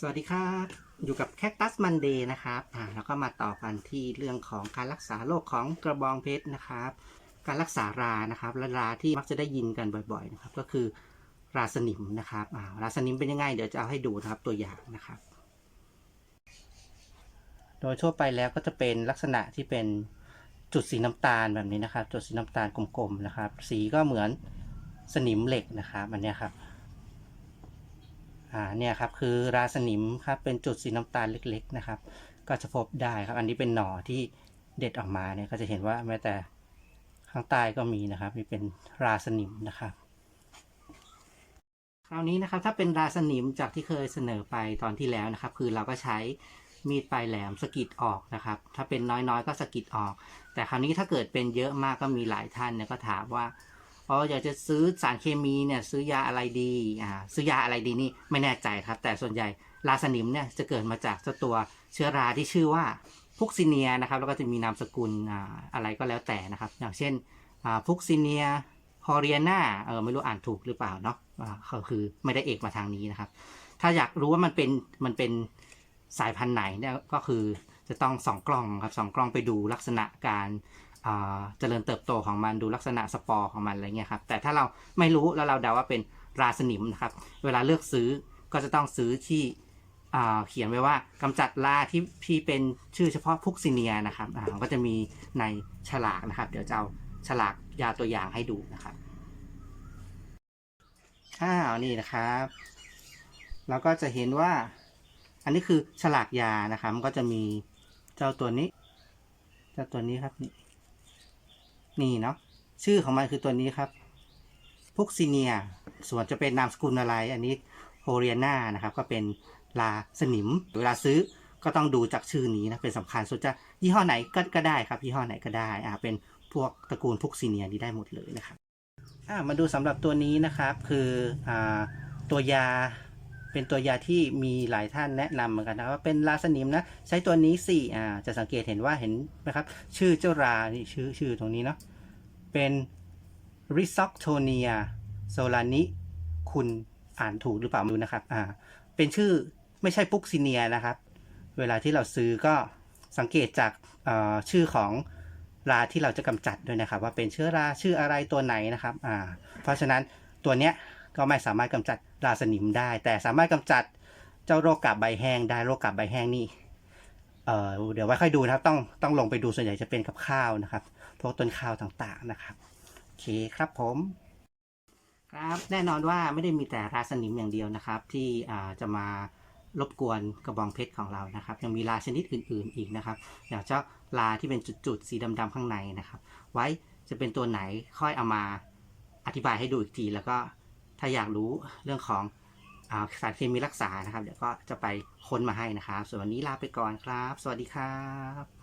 สวัสดีครับ อยู่กับแคคตัสมันเดย์นะครับอ่าแล้วก็มาต่อกันที่เรื่องของการรักษาโรคของกระบองเพชรนะครับ การรักษารานะครับและราที่มักจะได้ยินกันบ่อยๆนะครับ ก็คือราสนิมนะครับอ่าราสนิมเป็นยังไงเดี๋ยวจะเอาให้ดูนะครับตัวอย่างนะครับ โดยทั่วไปแล้วก็จะเป็นลักษณะที่เป็นจุดสีน้ำตาลแบบนี้นะครับ จุดสีน้ำตาลกลมๆนะครับ สีก็เหมือนสนิมเหล็กนะครับอันนี้ครับ อ่าเนี่ยครับคือราสนิมครับเป็นจุดสีน้ำตาลเล็กๆนะครับ ก็จะพบได้ครับอันนี้เป็นหน่อที่เด็ดออกมาเนี่ยก็จะเห็นว่าแม้แต่ข้างใต้ก็มีนะครับนี่เป็นราสนิมนะครับ คราวนี้นะครับถ้าเป็นราสนิมจากที่เคยเสนอไปตอนที่แล้วนะครับ คือเราก็ใช้มีดปลายแหลมสกิดออกนะครับ ถ้าเป็นน้อยๆ ก็สกิดออก แต่คราวนี้ถ้าเกิดเป็นเยอะมากก็มีหลายท่านเนี่ยก็ถามว่า อ๋ออยากจะซื้อสารเคมีเนี่ยซื้อยาอะไรดีอ่าซื้อยาอะไรดีนี่ไม่แน่ใจครับ แต่ส่วนใหญ่ราสนิมเนี่ยจะเกิดมาจากตัวเชื้อราที่ชื่อว่าพุกซิเนียนะครับแล้วก็จะมีนามสกุลอ่าอะไรก็แล้วแต่นะครับ อย่างเช่นอ่าพุกซิเนียฮอริเอนาเออไม่รู้อ่านถูกหรือเปล่าเนาะอ่าก็คือไม่ได้เอกมาทางนี้นะครับ ถ้าอยากรู้ว่ามันเป็นมันเป็นสายพันธุ์ไหนเนี่ยก็คือจะต้องส่องกล้องครับส่องกล้องไปดูลักษณะการ เจริญเติบโตของมันดูลักษณะสปอร์ของมันอะไรเงี้ยครับแต่ถ้าเราไม่รู้แล้วเราเดาว่าเป็นราสนิมนะครับ เวลาเลือกซื้อก็จะต้องซื้อที่เขียนไว้ว่ากำจัดราที่ที่เป็นชื่อเฉพาะพุกซิเนียนะครับก็จะมีในฉลากนะครับ เดี๋ยวจะเอาฉลากยาตัวอย่างให้ดูนะครับอ้าวนี่นะครับเราก็จะเห็นว่า อันนี้คือฉลากยานะครับมันก็จะมีเจ้าตัวนี้ เจ้าตัวนี้ครับนี่ นี่เนาะชื่อของมันคือตัวนี้ครับพุกซิเนียส่วนจะเป็นนามสกุลอะไร อันนี้โฮเรียนานะครับ ก็เป็นลาสนิมเวลาซื้อก็ต้องดูจากชื่อนี้นะเป็นสำคัญส่วนจะยี่ห้อไหนก็ก็ได้ครับยี่ห้อไหนก็ได้อ่าเป็นพวกตระกูลพุกซิเนียนี้ได้หมดเลยนะครับอ่ามาดูสำหรับตัวนี้นะครับคืออ่าตัวยาเป็นตัวยาที่มีหลายท่านแนะนำเหมือนกันนะว่าเป็นลาสนิมนะใช้ตัวนี้สิอ่าจะสังเกตเห็นว่าเห็นไหมครับ ชื่อเจ้ารานี่ชื่อชื่อตรงนี้เนาะ เป็น r i s o c t o n i a solani คุณอ่านถูกหรือเปล่าไม่รู้นะครับ อ่า เป็นชื่อไม่ใช่ปุกซิเนียนะครับ เวลาที่เราซื้อก็สังเกตจากอ่อชื่อของราที่เราจะกำจัดด้วยนะครับ ว่าเป็นเชื้อราชื่ออะไรตัวไหนนะครับ อ่า เพราะฉะนั้นตัวเนี้ยก็ไม่สามารถกำจัดราสนิมได้ แต่สามารถกำจัดเจ้าโรคกาบใบแห้งได้โรคกาบใบแห้งนี่ เอ่อเดี๋ยวไว้ค่อยดูนะครับ ต้องต้องลงไปดูส่วนใหญ่จะเป็นกับข้าวนะครับ พวกต้นข้าวต่างๆนะครับโอเคครับผม ครับแน่นอนว่าไม่ได้มีแต่ราสนิมอย่างเดียวนะครับ ที่อ่าจะมารบกวนกระบองเพชรของเรานะครับ ยังมีราชนิดอื่น ๆอีกนะครับอย่างเจ้าราที่เป็นจุดๆ สีดำๆข้างในนะครับ ไว้จะเป็นตัวไหนค่อยเอามาอธิบายให้ดูอีกที แล้วก็ถ้าอยากรู้เรื่องของ สารเคมีรักษานะครับ เดี๋ยวก็จะไปค้นมาให้นะครับ ส่วนวันนี้ลาไปก่อนครับ สวัสดีครับ